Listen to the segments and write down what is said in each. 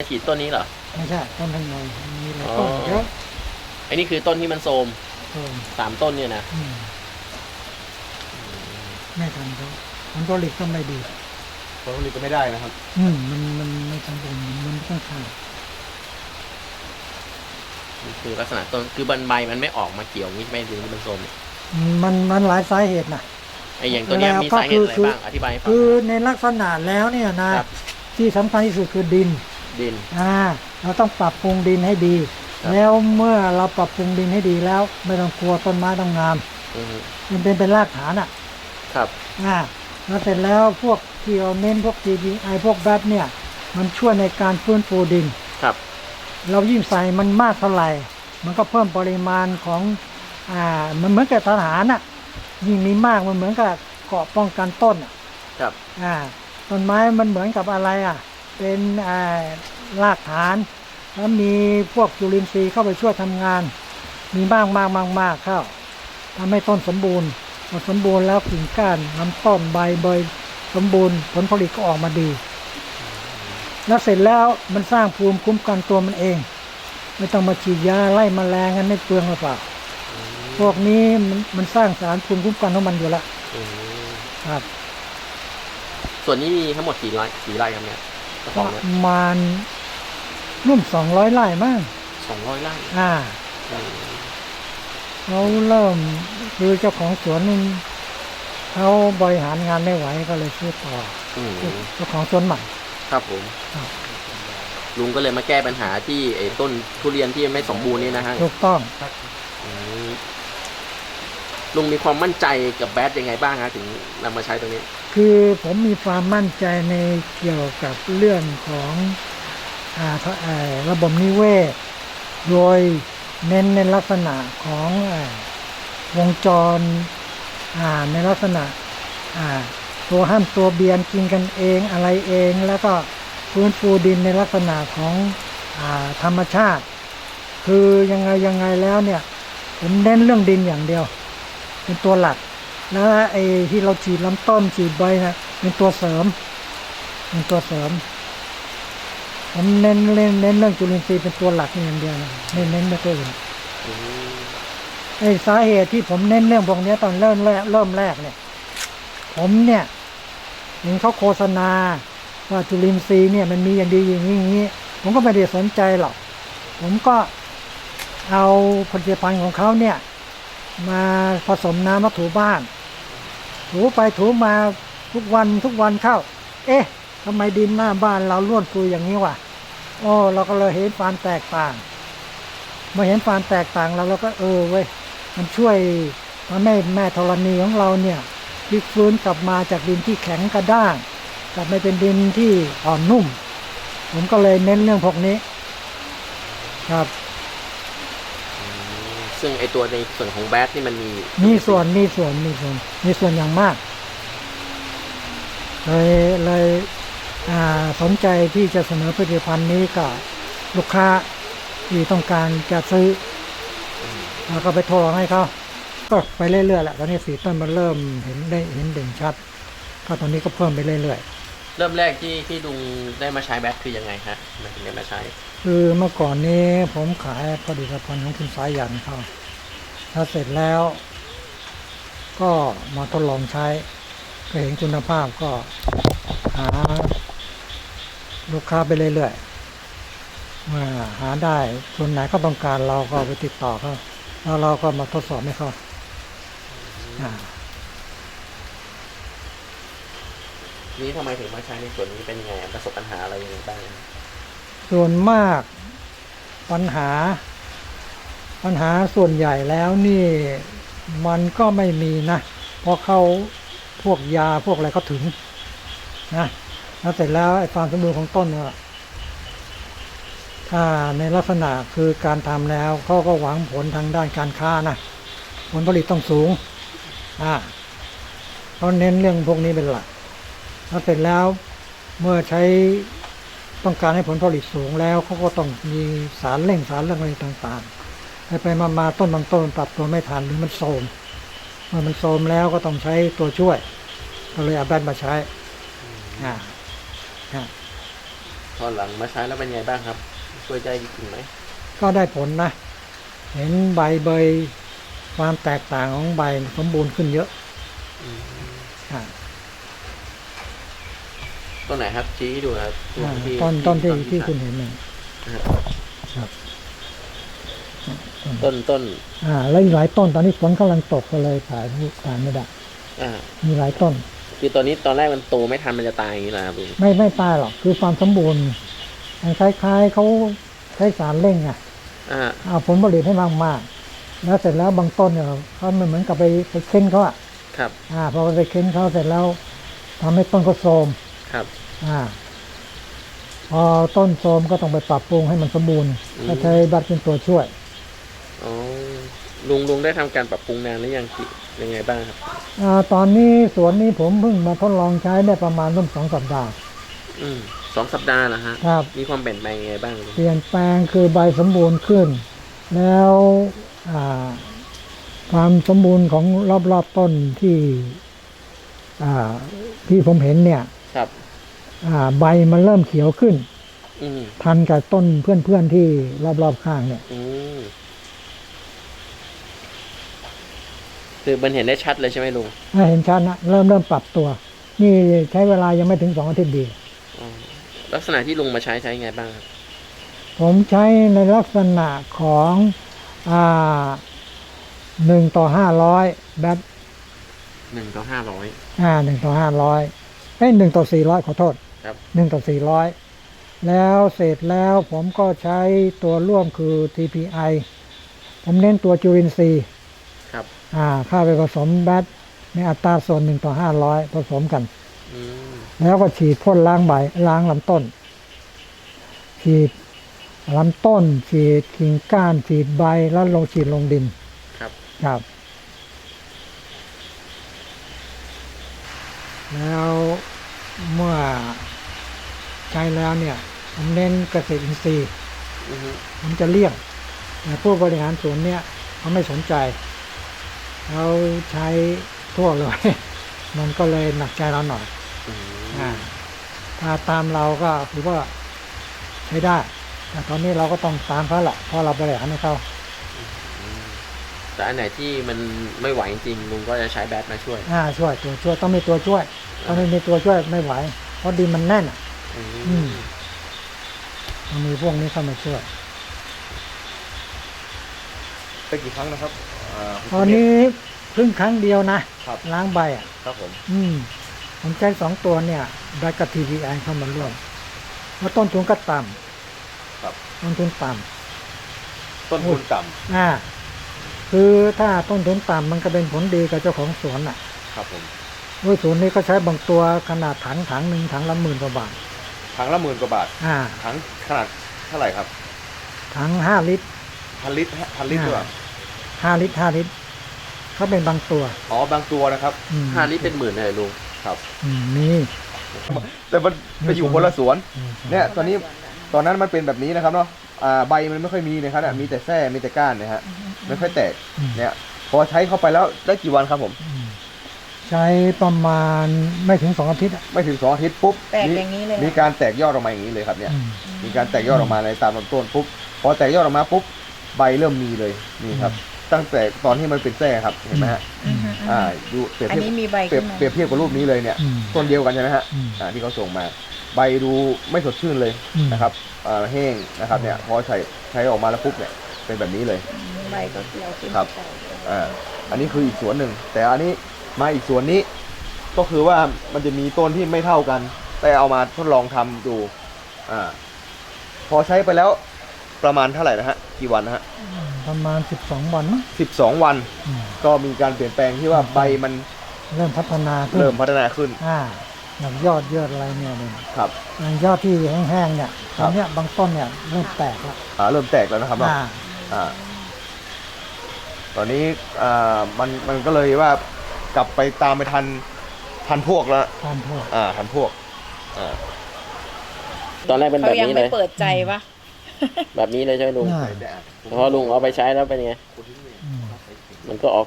ฉีดต้นนี้เหรอ ไม่ใช่ต้นทางในมีหลายอ๋อต้นเยอะไอ้นี่คือต้นที่มันโทรมต้นสามต้นเนี่ยนะอืมไม่ทันเขาผลผลิตก็ไม่ดี ผลผลิตก็ไม่ได้นะครับ อืมมันมันไม่สมบูรณ์มันค่อนข้างนี่คือลักษณะต้นคือใบใบมันไม่ออกมาเกี่ยวนี่ไม่ดูนี่มันโทรมเนี่ยมันมันหลายสาเหตุนะ ไอ้อย่างตัวเนี้ยแล้วมีก็สาเหตุอะไรคือ บ้างอธิบายให้ฟัง คือในลักษณะแล้วเนี่ยนะครับ ที่สำคัญที่สุดคือดิน ดิน อ่าเราต้องปรับปรุงดินให้ดี ครับ แล้วเมื่อเราปรับปรุงดินให้ดีแล้ว ไม่ต้องกลัวต้นไม้ต้องงาม อืมมันเป็นเป็นรากฐานอะ ครับ อ่าแล้วเสร็จแล้วพวกที่เราเน้นพวก GBI พวกแบทเนี่ย มันช่วยในการฟื้นฟูดิน ครับ เรายิ่งใส่มันมากเท่าไหร่ มันก็เพิ่มปริมาณของอ่ามันเหมือนกับทหารอะยิ่งมีมากมันเหมือนกับเกราะป้องกันต้นอะครับ อ่าต้นไม้มันเหมือนกับอะไรอะเป็นอ่า รากฐาน แล้วมีพวกจุลินทรีย์เข้าไปช่วยทำงาน มีมากมากมากมากเข้าทำให้ต้นสมบูรณ์พอสมบูรณ์แล้วกิ่งก้านลำต้นใบเบยสมบูรณ์ผลผลิตก็ออกมาดี แล้วเสร็จแล้วมันสร้างภูมิคุ้มกันตัวมันเอง ไม่ต้องมาฉีดยาไล่แมลงกันไม่เปลืองหรือเปล่าพวกนี้มันมันสร้างสารภูมิคุ้มกันของมันอยู่แล้วอืมครับ ส่วนนี้มีทั้งหมดกี่ไร่กี่ไร่ครับเนี่ยกระปป๋องระเนี่ยมาณ ร่วมสองร้อยไร่มั้งสองร้อยไร่อ่าอืมเขาเริ่มคือเจ้าของสวนนี่เขาบริหารงานไม่ไหวก็เลยซื้อต่ออืมเจ้าของสวนใหม่ ครับผมครับลุงก็เลยมาแก้ปัญหาที่ไอ้ต้นทุเรียนที่ไม่สมบูรณ์นี่นะฮะถูกต้องอืมลุงมีความมั่นใจกับแบทยังไงบ้างฮะถึงนำมาใช้ตรงนี้ คือผมมีความมั่นใจในเกี่ยวกับเรื่องของอ่าเอ่อ ระบบนิเวศ โดยเน้นในลักษณะของอวงจรในลักษณะตัวห้ามตัวเบียนกินกันเองอะไรเอง แล้วก็ฟื้นฟูดินในลักษณะของอธรรมชาติ คือยังไงยังไงแล้วเนี่ยผมเน้นเรื่องดินอย่างเดียว เป็นตัวหลัก แล้วไอ้ที่เราฉีดลำต้นฉีดใบนะเป็นตัวเสริมเป็นตัวเสริม ผมเน้นเล่นเน้นเรื่องจุลินทรีย์เป็นตัวหลักอย่างเดียวนะไม่เน้นไม่ตัวอื่นไอ้สาเหตุที่ผมเน้นเรื่องพวกนี้ตอนเริ่มแรกเริ่มแรกเนี่ย ผมเนี่ยเห็นเขาโฆษณา ว่าจุลินทรีย์เนี่ยมันมีอย่างดีอย่างนี้อย่างนี้ ผมก็ไม่ได้สนใจหรอก ผมก็เอาผลิตภัณฑ์ของเขาเนี่ย มาผสมน้ำมาถูบ้าน ถูไปถูมาทุกวันทุกวันเข้า เอ๊ะ ทำไมดินหน้าบ้านเราล้วนซุยอย่างนี้วะโอ้เราก็เลยเห็นความแตกต่างเมื่อเห็นความแตกต่างเราเราก็เออเว้ยมันช่วยทำให้แม่ธรณีของเราเนี่ยพลิกฟื้นกลับมาจากดินที่แข็งกระด้างกลับมาเป็นดินที่อ่อนนุ่ม ผมก็เลยเน้นเรื่องพวกนี้ ครับ ซึ่งไอตัวในส่วนของแบทนี่มันมีมีส่วนมีส่วนมีส่วน มีส่วนอย่างมากเลยเลยอ่า สนใจที่จะเสนอผลิตภัณฑ์นี้กับลูกค้าที่ต้องการจะซื้อแล้วก็ไปโทรให้เขาก็ไปเรื่อยๆแหละตอนนี้สีต้นมันเริ่มเห็นได้เห็นเด่นชัด ก็ตอนนี้ก็เพิ่มไปเรื่อยเริ่มแรกที่ที่ลุงได้มาใช้แบทคือยังไงฮะมันถึงได้มาใช้ๆคือเมื่อก่อนนี้ผมขายผลิตภัณฑ์ของคุณสายันเขาถ้าเสร็จแล้ว ก็มาทดลองใช้ ก็เห็นคุณภาพก็หา ลูกค้าไปเรื่อยๆเมื่อหาได้คนไหนก็ต้องการเราก็ไปติดต่อเขาแล้วเราก็มาทดสอบให้เขาอ่านี้ทำไมถึงมาใช้ในส่วนนี้เป็นยังไงประสบปัญหาอะไรยังไงบ้างส่วนมากปัญหา ปัญหาส่วนใหญ่แล้วนี่มันก็ไม่มีนะเพราะเขาพวกยาพวกอะไรเขาถึงนะ แล้วเสร็จแล้วไอ้ความสมบูรณ์ของต้นเนี่ยถ้าในลักษณะคือการทำแล้วเขาก็หวังผลทางด้านการค้านะผลผลิตต้องสูงอ่าเขาเน้นเรื่องพวกนี้เป็นหลักแล้วเสร็จแล้วเมื่อใช้ต้องการให้ผลผลิตสูงแล้วเขาก็ต้องมีสารเร่งสารเรื่องอะไรต่างๆไปไปมามาต้นบางต้นปรับตัวไม่ทันหรือมันโทมเมื่อมันโทมแล้วก็ต้องใช้ตัวช่วย ก็เลยเอาแบนมาใช้อ่า ตอนหลังมาใช้แล้วเป็นไงบ้างครับ ช่วยได้จริงไหม ก็ได้ผลนะ เห็นใบเบยความแตกต่างของใบสมบูรณ์ขึ้นเยอะอ่าต้นไหนครับ ชี้ให้ดูนะครับอ่าที่ต้นต้นที่ต้ที่คุณเห็นเนี่ยนะครับครับต้นต้น อ่า แล้วอีกหลายต้นตอนนี้ฝนกำลังตกก็เลยถ่ายรูปถ่ายไม่ได้อ่ามีหลายต้น คือตอนนี้ตอนแรกมันโตไม่ทันมันจะตายอย่างนี้เหรอครับลุงไม่ไม่ตายหรอกคือความสมบูรณ์มันคล้ายๆเขาใช้สารเร่งอะอ่าเอาผลผลิตให้มากๆแล้วเสร็จแล้วบางต้นเนี่ยเขาเหมือนกับไปไปเค้นเขาอะครับอ่าพอไปเค้นเขาเสร็จแล้วทำให้ต้นก็โทรมครับ อ่าพอต้นโทรมก็ต้องไปปรับปรุงให้มันสมบูรณ์อืมก็ใช้บัตรเป็นตัวช่วยอ๋อลุงลุงได้ทำการปรับปรุงนานหรือยังกี่ ยังไงบ้างครับอ่าตอนนี้สวนนี้ผมเพิ่งมาทดลองใช้ได้ประมาณร่วมสองสัปดาห์ อืมสองสัปดาห์นะฮะครับ มีความเปลี่ยนแปลงยังไงบ้างลุงเปลี่ยนแปลงคือใบสมบูรณ์ขึ้น แล้วอ่าความสมบูรณ์ของรอบๆต้นที่อ่าที่ผมเห็นเนี่ยครับ อ่าใบมันเริ่มเขียวขึ้น อืมทันกับต้นเพื่อนๆที่รอบๆข้างเนี่ย อืม คือมันเห็นได้ชัดเลยใช่ไหมลุงถ้าเห็นชัดนะเริ่มเริ่มปรับตัว นี่ใช้เวลายังไม่ถึงสองอาทิตย์ดีอ๋อลักษณะที่ลุงมาใช้ใช้ยังไงบ้างครับผมใช้ในลักษณะของอ่าหนึ่งต่อห้าร้อยแบบหนึ่งต่อห้าร้อยอ่าหนึ่งต่อห้าร้อยเอ้ยหนึ่งต่อสี่ร้อยขอโทษครับหนึ่งต่อสี่ร้อยแล้วเสร็จแล้วผมก็ใช้ตัวร่วมคือ TPI ผมเน้นตัวจุลินทรีย์ ครับอ่าเข้าไปผสมแบตในอัตราส่วนหนึ่งต่อห้าร้อยผสมกันอืมแล้วก็ฉีดพ่นล้างใบล้างลำต้น ฉีดลำต้น ฉีดกิ่งก้าน ฉีดใบแล้วลงฉีดลงดิน ครับครับ แล้วเมื่อใช้แล้วเนี่ยผมเน้นเกษตรอินทรีย์อือฮึผมจะเลี่ยงแต่ผู้บริหารสวนเนี่ยเขาไม่สนใจ เขาใช้ทั่วเลย มันก็เลยหนักใจเราหน่อยอืมอ่าถ้าตามเราก็ถือว่าใช้ได้ แต่ตอนนี้เราก็ต้องตามเขาแหละเพราะเราบริหารให้เขาแต่อันไหนที่มันไม่ไหวจริงๆลุงก็จะใช้แบตมาช่วย อ่าช่วยตัวช่วยต้องมีตัวช่วยถ้าไม่มีตัวช่วยไม่ไหว เพราะดินมันแน่นอะอือืมมมันมีพวกนี้เข้ามาช่วยไปกี่ครั้งนะครับาคุณตอนนี้เพิ่งครั้งเดียวนะ ครับ ล้างใบอะ ครับผม อืม ผมใช้สองตัวเนี่ยได้กับทีวีไอเข้ามาร่วมแล้วต้นทุนก็ต่ครับำต้นทุนต่ต้นทุนต่ำอ่า คือถ้าต้นทุนต่ำมันก็เป็นผลดีกับเจ้าของสวนอะำครับผมด้วยสวนนี้ก็ใช้บางตัวขนาดถังถังหนึ่งถังละหมื่นกว่าบาท ถังละหมื่นกว่าบาทอ่า ถังขนาดเท่าไหร่ครับถังห้าลิตร พันลิตรฮะพันลิตรหรือเปล่า ห้าลิตรห้าลิตรเขาเป็นบางตัว อ๋อบางตัวนะครับอืม ห้าลิตรเป็นหมื่นเลยลุงครับ อืมนี่แต่มันไปอยู่คนละสวน เนี่ยตอนนี้ตอนนั้นมันเป็นแบบนี้นะครับเนาะอ่าใบมันไม่ค่อยมีนะครับเนี่ยมีแต่แส้มีแต่ก้านนะฮะไม่ค่อยแตกอืม เนี่ยพอใช้เข้าไปแล้วได้กี่วันครับผม อืมใช้ประมาณไม่ถึงสองอาทิตย์อะไม่ถึงสองอาทิตย์ปุ๊บแตกมีอย่างนี้เลยเหรอ มีการแตกยอดออกมาอย่างนี้เลยครับเนี่ย อืม มีการแตกยอดออกมาในตามลำต้นปุ๊บพอแตกยอดออกมาปุ๊บใบเริ่มมีเลยนี่ครับ ตั้งแต่ตอนที่มันเป็นแส้ครับเห็นไหมฮะอืมอืม อ่าอืมดูเปรียบอันเทียบนี้มีใบเปรียขึ้บนมา เปรียบเทียบกับรูปนี้เลยเนี่ย อืมต้นเดียวกันใช่ไหมฮะอืมอ่าที่เขาส่งมา ใบดูไม่สดชื่นเลยอืม นะครับอ่าแห้งนะครับเนี่ยพอใช้ใช้ออกมาแล้วปุ๊บเนี่ยเป็นแบบนี้เลย ใบก็เขียวขึ้นครับอ่าอันนี้คืออีกสวนหนึ่ง แต่อันนี้มาอีกสวนนี้ ก็คือว่ามันจะมีต้นที่ไม่เท่ากัน แต่เอามาทดลองทำดูอ่าพอใช้ไปแล้วประมาณเท่าไหร่นะฮะกี่วันนะฮะ ประมาณสิบสองวันมั้งสิบสองวัน อืม ก็มีการเปลี่ยนแปลงที่ว่าใบมันเริ่มพัฒนาขึ้นเริ่มพัฒนาขึ้นอ่าอย่างยอดเยอดอะไรเนี่ยเนี่ยครับ อย่างยอดที่แห้งๆเนี่ยคตรัอบนเนี้ยบางต้นเนี่ยเริ่มแตกแล้วอ่าเริ่มแตกแล้วนะครับเนาะอ่าอ่า ตอนนี้อ่ามันมันก็เลยว่ากลับไปตามไปทันทันพวกแล้วทานพวกอ่าทันพวกอ่าตอนแรกเป็นแบเขาบยังนี้เลไม่ย เปิดใจวะ แบบนี้เลยใช่ไหมลุงอ่าพอลุงเอาไปใช้แล้วเป็นไง อืมมันก็ออก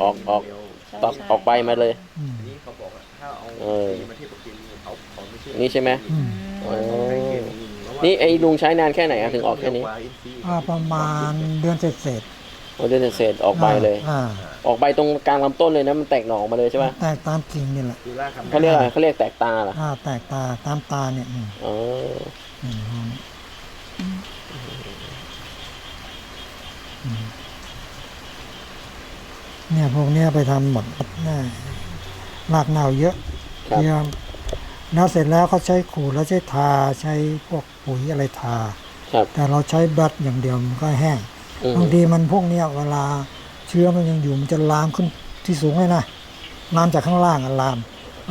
ออก ออกตอกออกใบมาเลย อืม นี่เขาบอกว่าถ้าเอาเออมาเทียบกับเคมีเขาเขาไม่เชื่อนี่ใช่ไหม อืมอ๋อใช้เคมีนี่ไอ้ลุงใช้นานแค่ไหนอะถึงออกแค่นี้อ่าประมาณเดือนเศษโอ้เดือนเศษๆออกๆใบเลย อ่าออกใบตรงกลางลำต้นเลยนะ มันแตกหน่อออกมาเลยใช่ไหมแตกตามกิ่งนี่แหละเขาเรียกอะไรเขาเรียกแตกตาเหรออ่าแตกตาตามตาเนี่ยอืมอ๋ออืมอืมอืม เนี่ยพวกเนี้ยไปทำหมดแน่รากเน่าเยอะครับเยี่ยมแล้วเสร็จแล้วเขาใช้ขูดแล้วใช้ทาใช้พวกปุ๋ยอะไรทาครับแต่เราใช้บัตอย่างเดียวมันก็แห้งอืมบางทีมันพวกเนี้ยเวลาเชื้อมันยังอยู่มันจะลามขึ้นที่สูงเลยนะลามจากข้างล่างอะลาม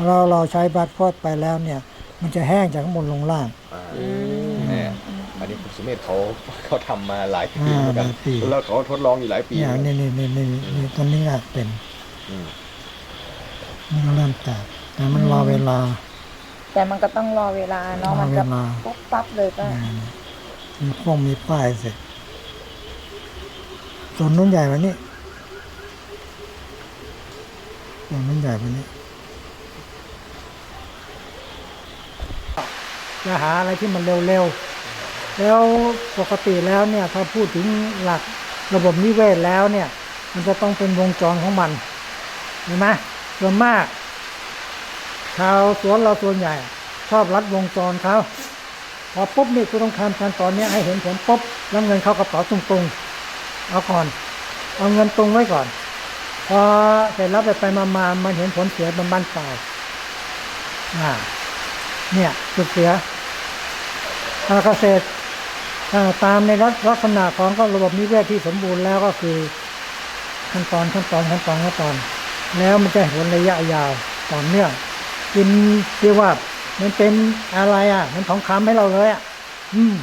เราเราใช้บัตพอดไปแล้วเนี่ย มันจะแห้งจากข้างบนลงล่างอืมเนี่ยอันนี้ คุณสุเมธเขาเขาทำมาหลายปีอ่าเหมือนกันหลายปี แล้วเขาทดลองอยู่หลายปีเนี่ยนี่นี่นี่นี่นี่ตัวนี้อะเป็นอืม นี่ก็เริ่มแตกแต่มันรอเวลา แต่มันก็ต้องรอเวลารเนาะอมันเวจะลาปุ๊บปั๊บเลยก็เนี่ยมีพวกมีป้ายเสร็จส่วนนู้นใหญ่กว่านี้ส่วนนู้นใหญ่กว่านี้จะหาอะไรที่มันเร็วๆ แล้วปกติแล้วเนี่ยถ้าพูดถึงหลักระบบนิเวศแล้วเนี่ยมันจะต้องเป็นวงจรของมันเห็นไหมส่วนมาก ชาวสวนเราส่วนใหญ่ ชอบรัดวงจรเขาพอปุ๊บนี่คุณต้องทำขั้นตอนนี้ให้เห็นผลปุ๊บแล้วเงินเข้ากระเป๋าตรงๆเอาก่อน เอาเงินตรงไว้ก่อน พอเสร็จแล้วไปไปมามามันเห็นผลเสียบนบ้านปลายอ่าเนี่ยจุดเสียทางเกษตร ตามในลักษณะของก็ระบบนิเวศที่สมบูรณ์แล้วก็คือขั้นตอนขั้นตอนขั้นตอนขั้นตอน แล้วมันจะเห็นระยะยาวต่อเนื่องกินเรียกว่า มันเป็นอะไรอะ มันทองคำให้เราเลยอะ อืม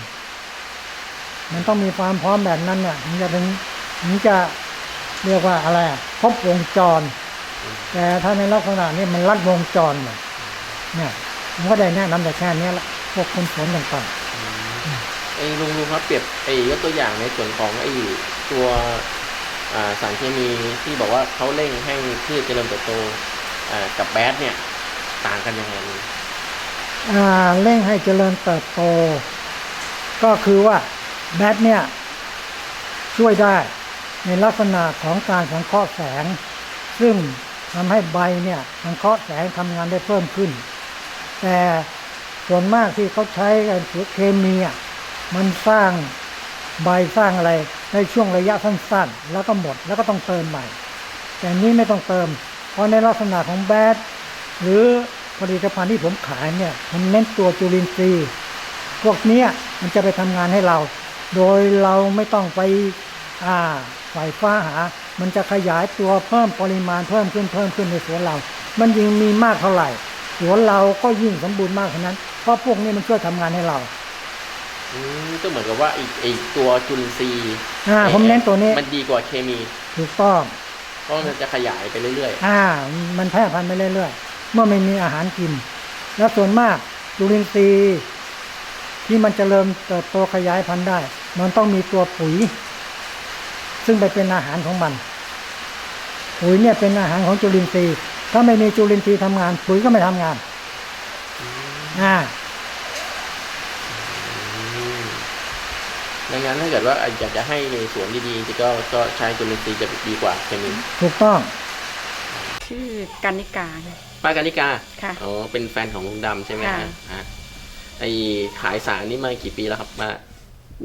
มันต้องมีความพร้อมแบบนั้นเนี่ยมันจะถึงมันจะเรียกว่าอะไรอะครบวงจร แต่ถ้าในลักษณะนี้มันลัดวงจรเนี่ยเนี่ยผมก็ได้แนะนำแต่แค่นี้ละพวกคนสวนต่างไอ้ ลุงลุงครับเปรียบไอ้ยกตัวอย่างในส่วนของไอ้ตัวสารเคมีที่บอกว่าเขาเร่งให้พืชเจริญเติบโตกับแบดเนี่ยต่างกันยังไงลุงเร่งให้เจริญเติบโต ก็คือว่าแบทเนี่ยช่วยได้ในลักษณะของการสังเคราะห์แสง ซึ่งทำให้ใบเนี่ยสังเคราะห์แสงทำงานได้เพิ่มขึ้น แต่ส่วนมากที่เขาใช้กันเคมีอะ มันสร้างใบสร้างอะไรในช่วงระยะสั้นๆ แล้วก็หมดแล้วก็ต้องเติมใหม่ แต่นี้ไม่ต้องเติม เพราะในลักษณะของแบดหรือผลิตภัณฑ์ที่ผมขายเนี่ยมันเน้นตัวจุลินทรีย์พวกนี้มันจะไปทำงานให้เรา โดยเราไม่ต้องไปอ่าไฟฟ้าหา มันจะขยายตัวเพิ่มปริมาณเพิ่มขึ้นเพิ่มขึ้นในสวนเรา มันยิ่งมีมากเท่าไหร่ สวนเราก็ยิ่งสมบูรณ์มากเท่านั้น เพราะพวกนี้มันช่วยทำงานให้เรา อืมก็เหมือนกับว่าไอ้ไอ้ตัวจุลินทรีย์อ่าผมเน้นตัวนี้ มันดีกว่าเคมีถูกต้องเพราะมันจะขยายไปเรื่อยอ่า มันแพร่พันธุ์ไปเรื่อยๆ เมื่อไม่มีอาหารกิน แล้วส่วนมากจุลินทรีย์ที่มันจเจริญเติบโตขยายพันธุ์ได้ มันต้องมีตัวปุ๋ย ซึ่งไปเป็นอาหารของมัน ปุ๋ยเนี่ยเป็นอาหารของจุลินทรีย์ ถ้าไม่มีจุลินทรีย์ทำงาน ปุ๋ยก็ไม่ทำงาน อ่า ๆอืม ดังนั้นถ้าเกิดว่าอยากจะให้ในสวนดีๆจริงๆก็ก็ใช้จุลินทรีย์จะดีกว่าเคมีถูกต้อง ชื่อกันนิกาค่ะ ป้ากันิกาค่ะ อ๋อเป็นแฟนของลุงดำใช่ไหมค่ะฮะฮะไอขายสารนี่มากี่ปีแล้วครับป้า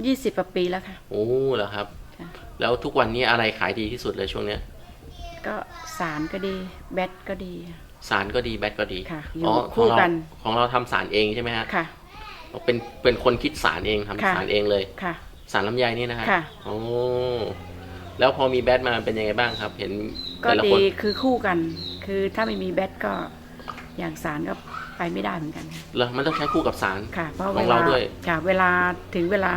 ยี่สิบกว่าปีแล้วค่ะ โอ้เหรอครับ ค่ะ แล้วทุกวันนี้อะไรขายดีที่สุดเลยช่วงเนี้ย ก็สารก็ดี แบตก็ดี สารก็ดีแบตก็ดีค่ะอยู่อ๋อคู่ของเรากันของเราทำสารเองใช่ไหมฮะค่ะ เป็นเป็นคนคิดสารเองทำค่ะ สารเองเลย ค่ะ สารลำไยนี่นะฮะค่ะ โอ้แล้วพอมีแบตมาเป็นยังไงบ้างครับ เห็นก็แต่ละดีคนคือคู่กัน คือถ้าไม่มีแบตก็อย่างสารก็ไปไม่ได้เหมือนกันค่ะเหรอมันต้องใช้คู่กับสาร ค่ะ เพราะขเวองลาเราด้วย ค่ะเวลาถึงเวลา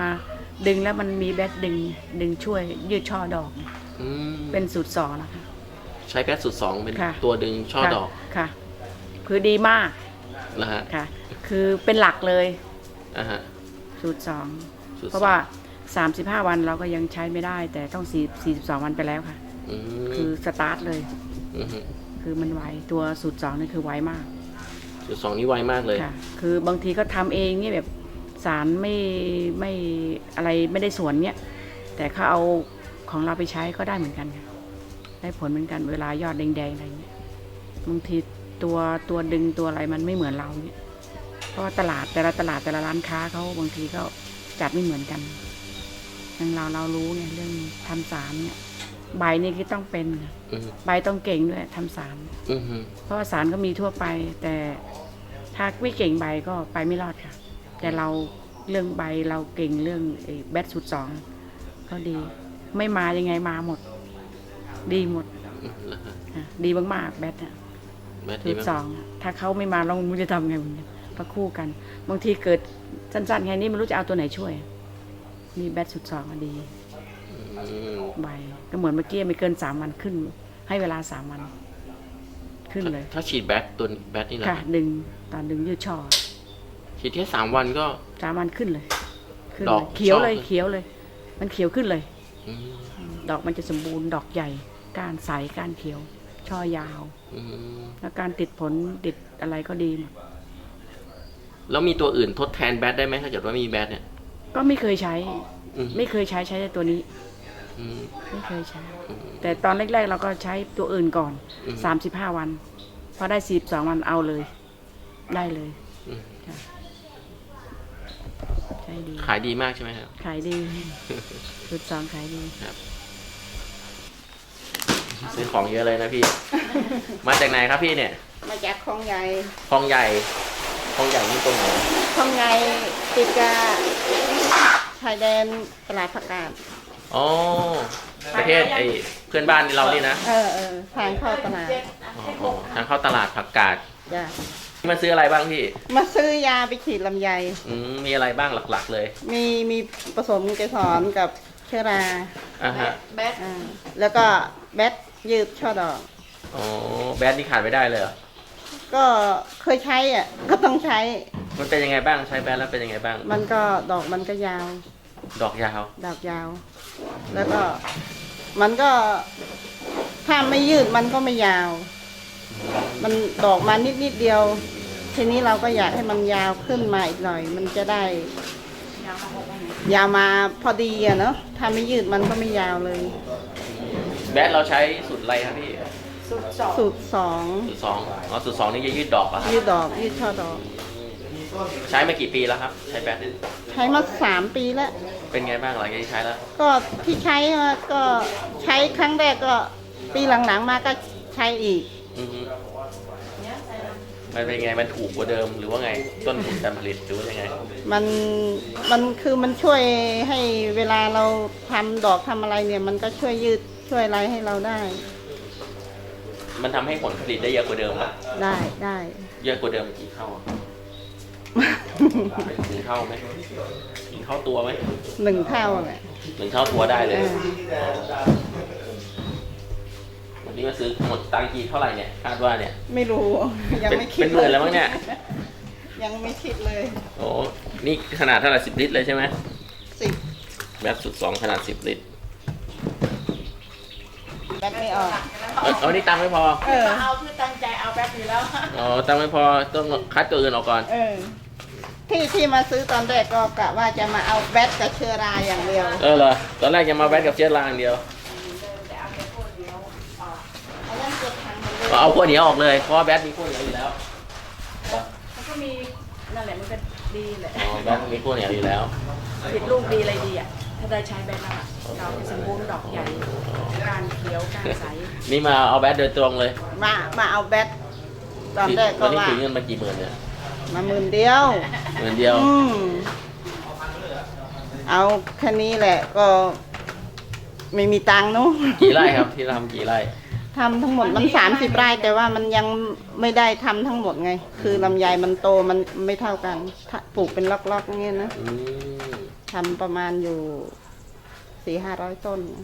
ดึงแล้วมันมีแบตดึงดึงช่วยยืดช่อดอก อืมเป็นสูตรสองนะคะ ใช้แบตสุดสองเป็นค่ะ ตัวดึงช่อค่ะดอกค่ะ คือดีมากนะฮะค่ะ คือเป็นหลักเลยอ่าฮะสูตรสองสุดเพราะว่า 35วันเราก็ยังใช้ไม่ได้ แต่ต้อง4 42วันไปแล้วค่ะ อืมคือสตาร์ทเลยอือฮึคือมันไวตัวสูตรสองนี่คือไวมากจุดสองนี่ไวมากเลย ค่ะ คือบางทีก็ทำเองเนี่ยแบบสารไม่ไม่อะไรไม่ได้สวนเนี้ยแต่เขาเอาของเราไปใช้ก็ได้เหมือนกันค่ะได้ผลเหมือนกันเวลายอดแดงๆอะไรเงี้ยบางทีตัวตัวดึงตัวอะไรมันไม่เหมือนเราเนี่ยเพราะว่าตลาดแต่ละตลาดแต่ละร้านค้าเขาบางทีก็จัดไม่เหมือนกัน อย่างเราเรารู้ไงเรื่องทำสารเนี่ยใบนี่ก็ต้องเป็นค่ะอืมใบต้องเก่งด้วยทำสารอืมฮึเพราะว่าสารก็มีทั่วไป แต่ถ้าไม่เก่งใบก็ไปไม่รอดค่ะ แต่เราเรื่องใบเราเก่งเรื่องไอ้แบทสุดสองก็ดี ไม่มายังไงมาหมด ดีหมดอืมแล้วฮะอะดีมากๆแบทอะแบทสุดีดมั้ยสองอะถ้าเขาไม่มาเราไม่รู้จะทำไงเหมือนกันเพราะคู่กัน บางทีเกิดสั้นๆแค่นี้ไม่รู้จะเอาตัวไหนช่วย มีแบทสุดสองก็ดีอืมใบก็เหมือนเมื่อกี้ไม่เกินสามวันขึ้น ให้เวลาสามวัน ขึ้นเลย ถ้าฉีดแบทตัวแบทนี่นะค่ะดึงตอนดึงยืดช่อฉีดแค่สามวันก็สามวันขึ้นเลย ขึ้นดเลอกยเขียวเลยชอบเลยเขียวเลย มันเขียวขึ้นเลยอืมดอกมันจะสมบูรณ์ดอกใหญ่ก้านใสก้านเขียว ช่อยาวอืมแล้วการติดผลติดอะไรก็ดีหมดแล้วมีตัวอื่นทดแทนแบทได้ไหมถ้าเกิดว่ามีแบทเนี่ย ก็ไม่เคยใช้ อืมไม่เคยใช้ใช้แต่ตัวนี้ อืมไม่เคยใช้ อืม แต่ตอนแรกๆเราก็ใช้ตัวอื่นก่อน อืมสามสิบห้าวัน พอได้สิบสองวันเอาเลย ได้เลยอืมใช้ดีขายดีมากใช่ไหมครับ ขายดีชุดสองขายดี ซื้อของเยอะเลยนะพี่ มาจากไหนครับพี่เนี่ยมาจากคลองใหญ่คลองใหญ่คลองใหญ่นี่ตรงไหนคลองใหญ่ติดกับ ชายแดนตลาดผักกาดอ๋อประเทศไอ้เพื่อนบ้านเรานี่นะเออเออทางเข้าตลาดอ๋ออ๋อทางเข้าตลาดผักกาดจ้ะมาซื้ออะไรบ้างพี่มาซื้อยาไปฉีดลำไยอืมมีอะไรบ้างหลักๆ เลย มีมีผสมเกสรกับเชื้อราอ่าฮะอ่าแล้วก็แบตยืดช่อดอก อ๋อแบทนี่ขาดไม่ได้เลยเหรอก็เคยใช้อะก็ต้องใช้ มันเป็นยังไงบ้างใช้แบทแล้วเป็นยังไงบ้าง มันก็ดอกมันก็ยาว ดอกยาว ดอกยาว แล้วก็มันก็ถ้าไม่ยืดมันก็ไม่ยาว มันดอกมานิดนิดๆเดียว ทีนี้เราก็อยากให้มันยาวขึ้นมาอีกหน่อย มันจะได้ ยาวมาพอดีอะเนาะถ้าไม่ยืดมันก็ไม่ยาวเลย แบทเราใช้สูตรอะไรครับพี่สูตรสองสูตรสองอ๋อสูตรสองนี่จะยืดดอกเหรอครับยืดดอกยืดช่อดอก ใช้มากี่ปีแล้วครับ ใช้แบทใช้มาสามปีแล้ว เป็นไงบ้างหลังจากที่ใช้แล้ว ก็ที่ใช้มาก็ใช้ครั้งแรกก็ปีหลังๆมาก็ใช้อีก อือฮึมันเป็นไงมันถูกกว่าเดิมหรือว่าไงต้นทุนการผลิตหรือว่ายังไง มันมันคือมันช่วยให้เวลาเราทำดอกทำอะไรเนี่ย มันก็ช่วยยืดช่วยอะไรให้เราได้มันทำให้ผลผลิตได้เยอะกว่าเดิมปะได้ได้ เยอะกว่าเดิมกี่เท่าอะ ถึงเท่าไหมถึงเท่าตัวไหมหนึ่งเท่าแหละถึงเท่าตัวได้เลยเออวันนี้มาซื้อหมดตังค์กี่เท่าไหร่เนี่ยคาดว่าเนี่ย ไม่รู้ ยังเป็นไม่คิดเป็นหมื่นแล้วมั้งเนี่ย ยังไม่คิดเลย โอ้นี่ขนาดเท่าไหร่สิบลิตรเลยใช่ไหมสิบแบบสุดสองขนาดสิบลิตรแบตไม่ออกเออเอานี่ตังค์ไม่พอ เออ เอาคือตั้งใจเอาแบบนี้แล้ว อ๋อ ตังค์ไม่พอ ต้องคัดตัวอื่นออกก่อน เออ ที่ที่มาซื้อตอนแรกก็กะว่าจะมาเอาแบตกับเชื้อราอย่างเดียว เออเหรอตอนแรกจะมาแบทกับเชื้อราอย่างเดียวเอาเรื่องเก็บถังหมดเลยก็เอาขั้วเหนียวออกเลยเพราะว่าแบทมีขั้วเหนียวอยู่แล้วมันก็มีนั่นแหละมันก็ดีแหละอ๋อแบทมีขั้วเหนียวอยู่แล้วติดลูกดีอะไรดีอะถ้าได้ใช้แบนแล้วอะดอกจะสมบูรณ์ดอกใหญ่การเขียวการใสนี่มาเอาแบทโดยตรงเลยมามาเอาแบตตอนแรกก็วันนี้ว่า ถือเงินมากี่หมื่นเนี่ย มาหมื่นเดียว หมื่นเดียว อืม เอาแค่นี้แหละก็ไม่มีตังค์เนอะกี่ไร่ครับ ที่ทำกี่ไร่ ทำทั้งหมดมันสามสิบไร่แต่ว่ามันยังไม่ได้ทำทั้งหมดไง คือลำไยมันโตมันไม่เท่ากันถ้าปลูกเป็นล็อกๆเงี้ยนะอืมทำประมาณอยู่สี่ห้าร้อยต้นอ